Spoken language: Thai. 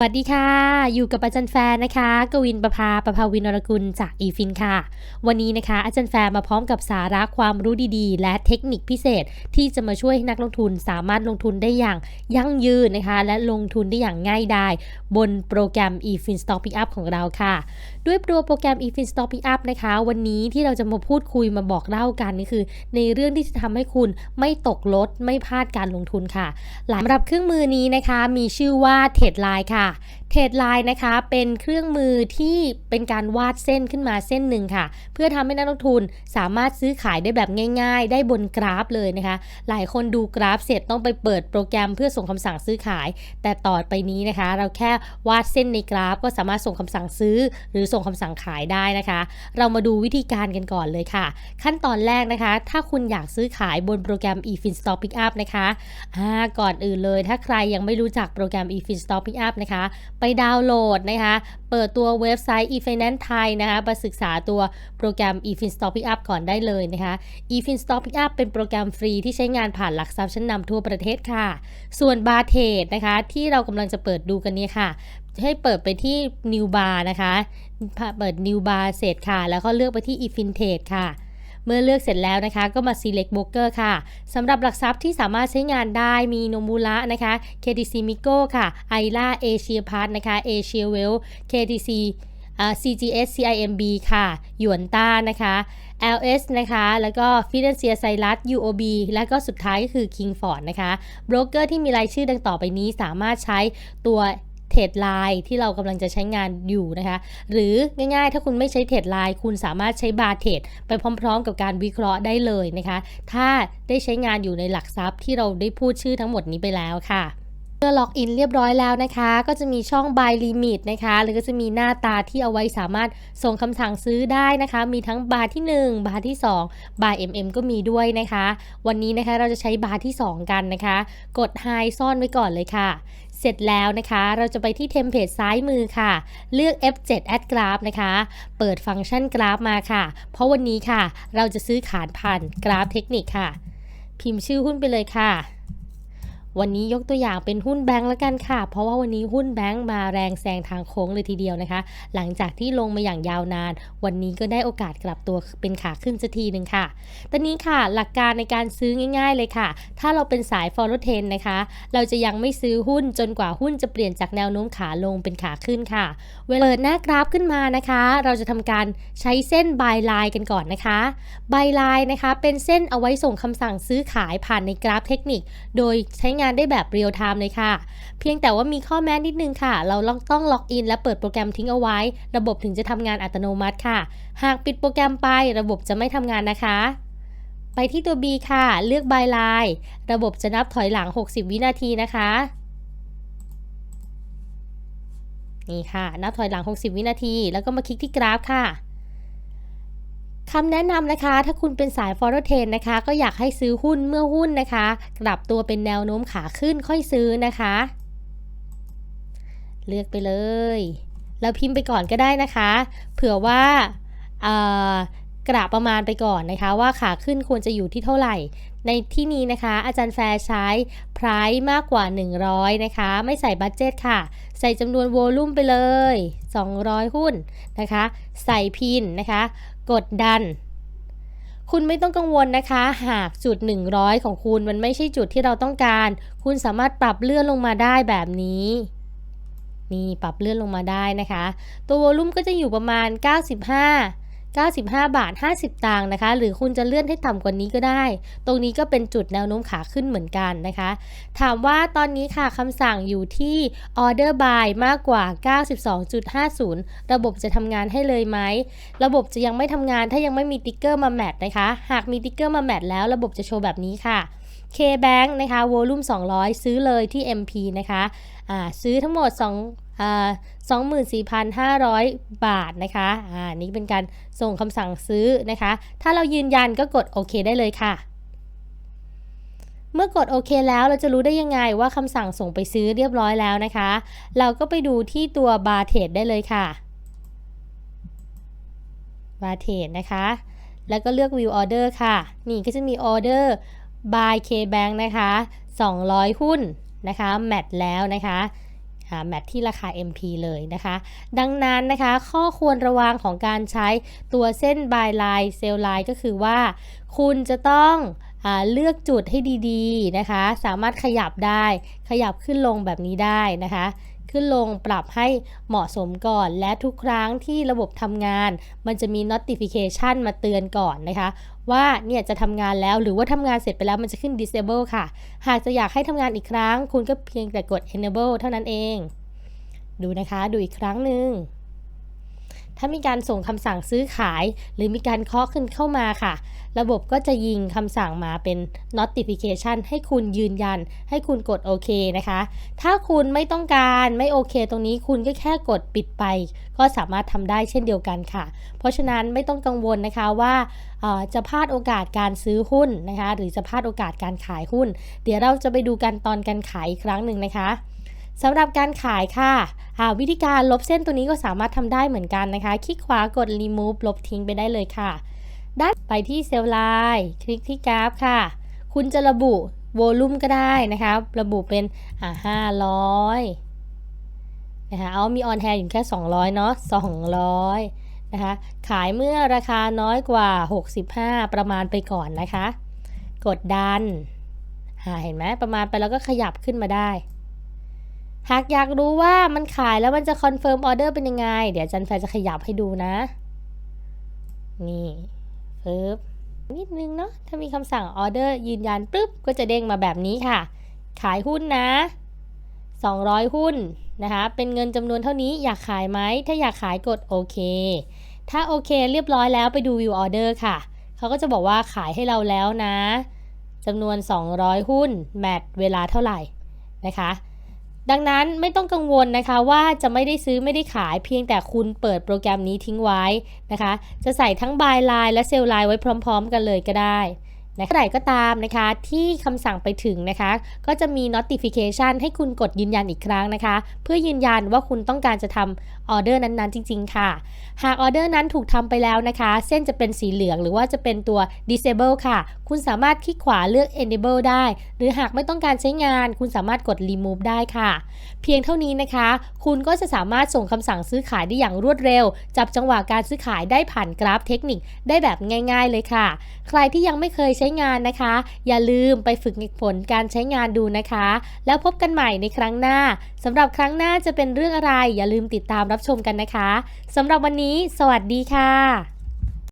สวัสดีค่ะ อยู่กับอาจารย์แฟร์นะคะ กวินประภาประภาวินรกุลจากอีฟินค่ะ วันนี้นะคะ อาจารย์แฟร์มาพร้อมกับสาระความรู้ดีๆ และเทคนิคพิเศษ ที่จะมาช่วยให้นักลงทุนสามารถลงทุนได้อย่างยั่งยืนนะคะ และลงทุนได้อย่างง่ายดายบนโปรแกรม eFin Stock Pickup ของเราค่ะ ด้วยตัวโปรแกรม eFin Stock Pickup นะคะ วันนี้ที่เราจะมาพูดคุยมาบอกเล่ากันนี่คือ ในเรื่องที่จะทำให้คุณไม่ตกลดไม่พลาดการลงทุนค่ะสำหรับเครื่องมือนี้นะคะ มีชื่อว่า t e d Line ค่ะ Ah, เทรดไลน์นะคะเป็นเครื่องมือที่เป็นการวาดเส้นขึ้นมาเส้นหนึ่งค่ะ เพื่อทำให้นักลงทุนสามารถซื้อขายได้แบบง่าย ๆ ได้บนกราฟเลยนะคะ หลายคนดูกราฟเสร็จต้องไปเปิดโปรแกรมเพื่อส่งคำสั่งซื้อขาย แต่ต่อไปนี้นะคะ เราแค่วาดเส้นในกราฟ ก็สามารถส่งคำสั่งซื้อ หรือส่งคำสั่งขายได้นะคะ เรามาดูวิธีการกันก่อนเลยค่ะ ขั้นตอนแรกนะคะ ถ้าคุณอยากซื้อขายบนโปรแกรม eFin Stock Pickup นะคะก่อนอื่นเลย ถ้าใครยังไม่รู้จักโปรแกรม eFin Stock Pickup นะคะไปดาวน์โหลดนะคะ เปิดตัวเว็บไซต์ eFinance Thai นะคะมาศึกษาตัวโปรแกรม eFin Stock Pickup ก่อนได้เลยนะคะ eFin Stock Pickup เป็นโปรแกรมฟรีที่ใช้งานผ่านหลักทรัพย์ชั้นนำทั่วประเทศค่ะ ส่วน Bar t r a d นะคะ ที่เรากำลังจะเปิดดูกันนี้ค่ะ ให้เปิดไปที่ New Bar นะคะ เปิด New Bar เสร็จค่ะ แล้วก็เลือกไปที่ eFin Trade ค่ะ เมื่อเลือกเสร็จแล้วนะคะ ก็มา select broker ค่ะสำหรับหลักทรัพย์ที่สามารถใช้งานได้มีโนมูระนะคะ KTC Mico ค่ะ i l a Asia p a s นะคะ Asia Well KTC CGS CIMB ค่ะ หยวนต้านะคะ LS นะคะ แล้วก็ Financial c y r u s UOB และก็สุดท้ายก็คือ Kingford นะคะ โบรกเกอร์ที่มีรายชื่อดังต่อไปนี้สามารถใช้ตัว เทรดไลน์ที่เรากำลังจะใช้งานอยู่นะคะ หรือง่ายๆ ถ้าคุณไม่ใช้เทรดไลน์คุณสามารถใช้บาร์เทรดไปพร้อมๆ กับการวิเคราะห์ได้เลยนะคะ ถ้าได้ใช้งานอยู่ในหลักทรัพย์ที่เราได้พูดชื่อทั้งหมดนี้ไปแล้วค่ะเมื่อล็อกอินเรียบร้อยแล้วนะคะ ก็จะมีช่อง buy limit นะคะหรือก็จะมีหน้าตาที่เอาไว้สามารถส่งคำสั่งซื้อได้นะคะ มีทั้งบาร์ที่ 1 บาร์ที่ 2 บาร์ MM ก็มีด้วยนะคะ วันนี้นะคะเราจะใช้บาร์ที่ 2 กันนะคะ กด high ซ่อนไว้ก่อนเลยค่ะ เสร็จแล้วนะคะ เราจะไปที่เทมเพลตซ้ายมือค่ะ เลือก F7 Add Graph นะคะ เปิดฟังก์ชันกราฟมาค่ะ เพราะวันนี้ค่ะ เราจะซื้อขานผ่านกราฟเทคนิคค่ะ พิมพ์ชื่อหุ้นไปเลยค่ะ วันนี้ยกตัวอย่างเป็นหุ้นแบงก์แล้วกันค่ะ เพราะว่าวันนี้หุ้นแบงก์มาแรงแซงทางโค้งเลยทีเดียวนะคะ หลังจากที่ลงมาอย่างยาวนาน วันนี้ก็ได้โอกาสกลับตัวเป็นขาขึ้นสักทีหนึ่งค่ะ ตอนนี้ค่ะหลักการในการซื้อง่าย ๆ เลยค่ะ ถ้าเราเป็นสาย follow trend นะคะ เราจะยังไม่ซื้อหุ้นจนกว่าหุ้นจะเปลี่ยนจากแนวโน้มขาลงเป็นขาขึ้นค่ะ เวลาเปิดหน้ากราฟขึ้นมานะคะ เราจะทำการใช้เส้น buy line กันก่อนนะคะ buy line นะคะ เป็นเส้นเอาไว้ส่งคำสั่งซื้อขายผ่านในกราฟเทคนิค โดยใช้งานได้แบบเรียลไทม์เลยค่ะ เพียงแต่ว่ามีข้อแม้นิดนึงค่ะ เราต้องล็อกอินและเปิดโปรแกรมทิ้งเอาไว้ ระบบถึงจะทำงานอัตโนมัติค่ะ หากปิดโปรแกรมไประบบจะไม่ทำงานนะคะ ไปที่ตัว B ค่ะ เลือก buy line ระบบจะนับถอยหลัง 60 วินาทีนะคะนี่ค่ะ นับถอยหลัง 60 วินาที แล้วก็มาคลิกที่กราฟค่ะ คำแนะนำนะคะ ถ้าคุณเป็นสาย follow trend นะคะ ก็อยากให้ซื้อหุ้นเมื่อหุ้นนะคะ กลับตัวเป็นแนวโน้มขาขึ้นค่อยซื้อนะคะ เลือกไปเลยเราพิมพ์ไปก่อนก็ได้นะคะ เผื่อว่ากระประมาณไปก่อนนะคะ ว่าขาขึ้นควรจะอยู่ที่เท่าไหร่ ในที่นี้นะคะ อาจารย์แฟร์ใช้ price มากกว่า 100 นะคะ ไม่ใส่บัตเจตค่ะ ใส่จำนวนโวลุ่มไปเลย 200 หุ้นนะคะ ใส่พินนะคะ กดดัน คุณไม่ต้องกังวลนะคะ หากจุด 100 ของคุณมันไม่ใช่จุดที่เราต้องการ คุณสามารถปรับเลื่อนลงมาได้แบบนี้นี่ปรับเลื่อนลงมาได้นะคะ ตัววอลุ่มก็จะอยู่ประมาณ 95 95 บาท 50 ตังค์นะคะ หรือคุณจะเลื่อนให้ต่ำกว่านี้ก็ได้ ตรงนี้ก็เป็นจุดแนวโน้มขาขึ้นเหมือนกันนะคะ ถามว่าตอนนี้ค่ะคำสั่งอยู่ที่ order buy มากกว่า 92.50 ระบบจะทำงานให้เลยไหม ระบบจะยังไม่ทำงานถ้ายังไม่มีติ๊กเกอร์มาแมทนะคะ หากมีติ๊กเกอร์มาแมทแล้วระบบจะโชว์แบบนี้ค่ะ K-Bank นะคะ volume 200 ซื้อเลยที่ MP นะคะ อ่า ซื้อทั้งหมด 2 24,500 บาทนะคะอ่านี่เป็นการส่งคำสั่งซื้อนะคะ ถ้าเรายืนยันก็กดโอเคได้เลยค่ะ เมื่อกดโอเคแล้วเราจะรู้ได้ยังไงว่าคำสั่งส่งไปซื้อเรียบร้อยแล้วนะคะ เราก็ไปดูที่ตัวบาร์เทรดได้เลยค่ะบาร์เทรดนะคะ แล้วก็เลือก view order ค่ะ นี่ก็จะมี order by K Bank นะคะ 200 หุ้นนะคะ แมทแล้วนะคะ แมทที่ราคา MP เลยนะคะ ดังนั้นนะคะข้อควรระวังของการใช้ตัวเส้นบายไลน์เซลไลน์ก็คือว่า คุณจะต้องอเลือกจุดให้ดีๆนะคะ สามารถขยับได้ ขยับขึ้นลงแบบนี้ได้นะคะ ขึ้นลงปรับให้เหมาะสมก่อน และทุกครั้งที่ระบบทำงาน มันจะมี notification มาเตือนก่อนนะคะ ว่าเนี่ยจะทำงานแล้วหรือว่าทำงานเสร็จไปแล้วมันจะขึ้น disable ค่ะ หากจะอยากให้ทำงานอีกครั้ง คุณก็เพียงแต่กด enable เท่านั้นเอง ดูนะคะดูอีกครั้งหนึ่ง ถ้ามีการส่งคำสั่งซื้อขาย หรือมีการเคาะขึ้นเข้ามาค่ะ ระบบก็จะยิงคำสั่งมาเป็น notification ให้คุณยืนยัน ให้คุณกดโอเคนะคะ ถ้าคุณไม่ต้องการไม่โอเค ตรงนี้คุณก็แค่กดปิดไป ก็สามารถทำได้เช่นเดียวกันค่ะ เพราะฉะนั้นไม่ต้องกังวลนะคะว่าจะพลาดโอกาสการซื้อหุ้นนะคะ หรือจะพลาดโอกาสการขายหุ้น เดี๋ยวเราจะไปดูกันตอนการขายอีกครั้งหนึ่งนะคะ สำหรับการขายค่ะวิธีการลบเส้นตัวนี้ก็สามารถทำได้เหมือนกันนะคะ คลิกขวากด remove ลบทิ้งไปได้เลยค่ะ ด้านไปที่เซลล์ไลน์คลิกที่กราฟค่ะ คุณจะระบุโวลุ่มก็ได้นะคะระบุเป็นอ่า500นะคะเอามีออนแฮร์อยู่แค่ 200 เนาะ200 นะคะ ขายเมื่อราคาน้อยกว่า 65 ประมาณไปก่อนนะคะ กดดันเห็นไหมประมาณไปแล้วก็ขยับขึ้นมาได้ หากอยากรู้ว่ามันขายแล้วมันจะคอนเฟิร์มออเดอร์เป็นยังไง เดี๋ยวจันแฟจะขยับให้ดูนะ นี่ปึ๊บนิดนึงเนาะ ถ้ามีคำสั่งออเดอร์ยืนยันปุ๊บ ก็จะเด้งมาแบบนี้ค่ะ ขายหุ้นนะ 200 หุ้นนะคะ เป็นเงินจำนวนเท่านี้อยากขายไหม ถ้าอยากขายกดโอเค ถ้าโอเคเรียบร้อยแล้วไปดูวิวออเดอร์ค่ะ เขาก็จะบอกว่าขายให้เราแล้วนะจำนวน 200 หุ้น แมทเวลาเท่าไหร่นะคะ ดังนั้นไม่ต้องกังวลนะคะว่าจะไม่ได้ซื้อไม่ได้ขายเพียงแต่คุณเปิดโปรแกรมนี้ทิ้งไว้นะคะ จะใส่ทั้งบายไลน์และเซลล์ไลน์ไว้พร้อม ๆ กันเลยก็ได้ นะเมื่อไหร่ก็ตามนะคะที่คำสั่งไปถึงนะคะ ก็จะมี notification ให้คุณกดยืนยันอีกครั้งนะคะ เพื่อยืนยันว่าคุณต้องการจะทำออเดอร์นั้นๆ จริง ๆ ค่ะ หากออเดอร์นั้นถูกทำไปแล้วนะคะ เส้นจะเป็นสีเหลืองหรือว่าจะเป็นตัว disable ค่ะ คุณสามารถคลิกขวาเลือก enable ได้ หรือหากไม่ต้องการใช้งาน คุณสามารถกด remove ได้ค่ะ เพียงเท่านี้นะคะ คุณก็จะสามารถส่งคำสั่งซื้อขายได้อย่างรวดเร็ว จับจังหวะการซื้อขายได้ผ่านกราฟเทคนิคได้แบบง่าย ๆ เลยค่ะ ใครที่ยังไม่เคยใช้งานนะคะ อย่าลืมไปฝึกผลการใช้งานดูนะคะ แล้วพบกันใหม่ในครั้งหน้าสำหรับครั้งหน้าจะเป็นเรื่องอะไร อย่าลืมติดตามรับชมกันนะคะสำหรับวันนี้ สวัสดีค่ะ